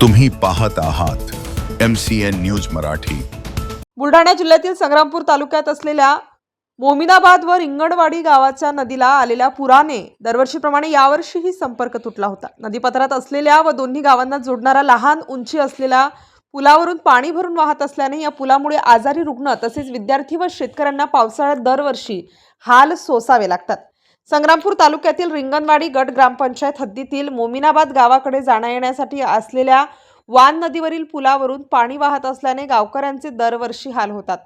तुम्ही पाहत आहात M C N news Marathi. Buldhana जिल्ह्यातील संग्रामपूर तालुक्यात असलेल्या मोमिनाबाद व रिंगणवाडी गावाच्या नदीला आलेल्या पुराने दरवर्षीप्रमाणे यावर्षीही संपर्क तुटला होता. नदीपात्रात असलेल्या व दोन्ही गावांना जोडणारा लहान उंची असलेला पुलावरून पाणी भरून वाहत असल्याने या पुलामुळे आजारी रुग्ण तसेच विद्यार्थी व शेतकऱ्यांना पावसाळ्यात दरवर्षी हाल सोसावे लागतात. संग्रामपूर तालुक्यातील रिंगणवाडी गट ग्रामपंचायत हद्दीतील मोमिनाबाद गावाकडे जाण्या येण्यासाठी असलेल्या वान नदीवरील पुलावरून पाणी वाहत असल्याने गावकऱ्यांचे दरवर्षी हाल होतात.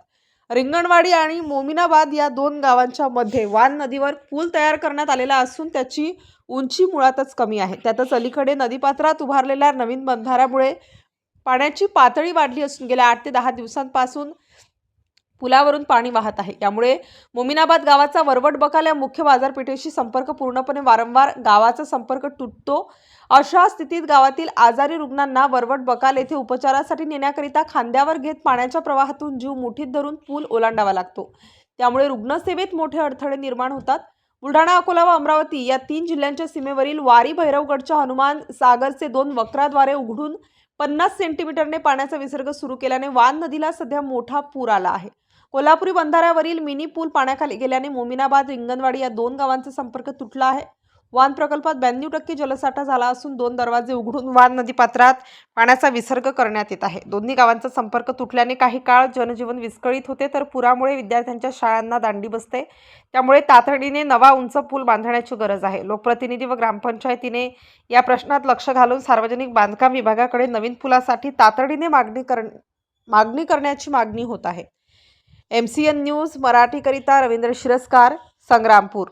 रिंगणवाडी आणि मोमिनाबाद या दोन गावांच्या मध्ये वान नदीवर पूल तयार करण्यात आलेला असून त्याची उंची मुळातच कमी आहे. त्यातच अलीकडे नदीपात्रात उभारलेल्या नवीन बंधाऱ्यामुळे पाण्याची पातळी वाढली असून गेल्या आठ ते दहा दिवसांपासून पुलावरून पाणी वाहत आहे. यामुळे मोमिनाबाद गावाचा वरवट बकाल या मुख्य बाजारपेठेशी संपर्क पूर्णपणे वारंवार गावाचा संपर्क तुटतो. अशा स्थितीत गावातील आजारी रुग्णांना वरवट बकाल येथे उपचारासाठी नेण्याकरिता खांद्यावर घेत पाण्याच्या प्रवाहातून जीव मुठीत धरून पूल ओलांडावा लागतो. त्यामुळे रुग्णसेवेत मोठे अडथळे निर्माण होतात. बुलढाणा अकोला व अमरावती या तीन जिल्ह्यांच्या सीमेवरील वारी भैरवगडच्या हनुमान सागरचे दोन वक्राद्वारे उघडून पन्नास सेंटीमीटरने पाण्याचा विसर्ग सुरू केल्याने वान नदीला सध्या मोठा पूर आला आहे. कोल्हापुरी बंधाऱ्यावरील मिनी पूल पाण्याखाली गेल्याने मोमिनाबाद रिंगणवाडी या दोन गावांचा संपर्क तुटला आहे. वान प्रकल्पात ब्याण्णव टक्के जलसाठा झाला असून दोन दरवाजे उघडून वान नदीपात्रात पाण्याचा विसर्ग करण्यात येत आहे. दोन्ही गावांचा संपर्क तुटल्याने काही काळ जनजीवन विस्कळीत होते तर पुरामुळे विद्यार्थ्यांच्या शाळांना दांडी बसते. त्यामुळे तातडीने नवा उंच पूल बांधण्याची गरज आहे. लोकप्रतिनिधी व ग्रामपंचायतीने या प्रश्नात लक्ष घालून सार्वजनिक बांधकाम विभागाकडे नवीन पुलासाठी तातडीने मागणी कर मागणी करण्याची मागणी होत आहे. एम सी एन न्यूज मराठीकरिता रवींद्र शिरस्कार संग्रामपूर.